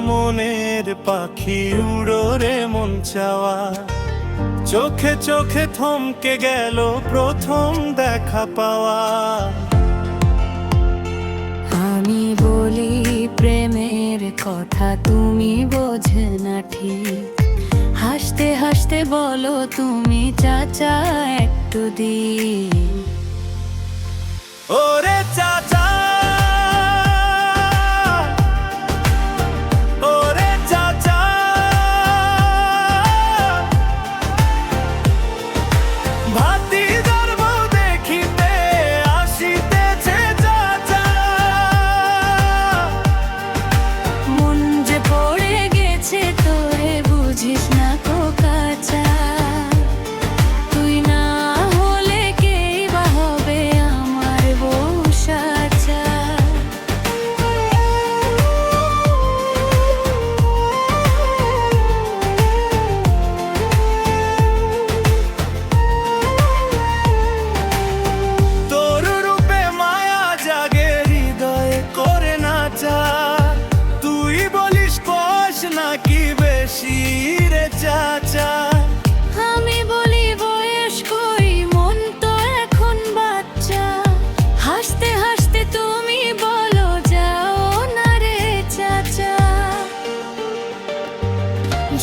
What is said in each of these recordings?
মনের পাখি উড়োরে মন চাওয়া। চোখে চোখে থমকে গেল প্রথম দেখা পাওয়া। আমি বলি প্রেমের কথা তুমি বোঝে না ঠিক। হাসতে হাসতে বলো তুমি চাচা একটু দিন। ওরে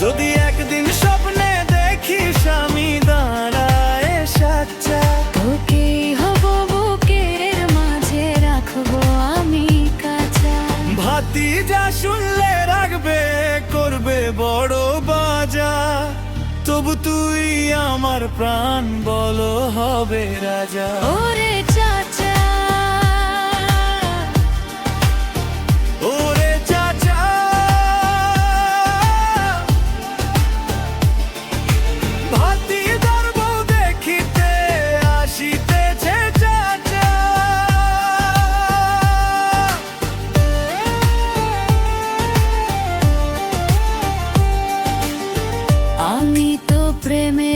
যদি একদিন স্বপ্নে দেখিস আমি দাঁড়ায় সাচ্চা তোকে হব বুকের মাঝে রাখব আমি কাঁচা। ভাতি যা শুনলে রাখবে করবে বড় বাজা। তবু তুই আমার প্রাণ বলো হবে রাজা। ওরে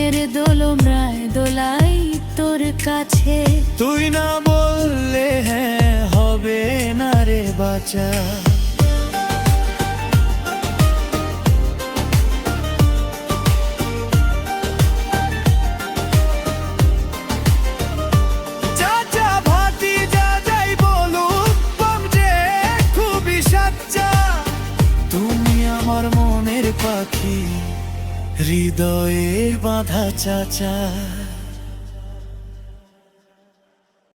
প্রেমের দোলমরায় দোলাই তোর কাছে। তুই না বললে হ্যাঁ হবে না রে বাচ্চা হৃদয়ে বাঁধা চাচা।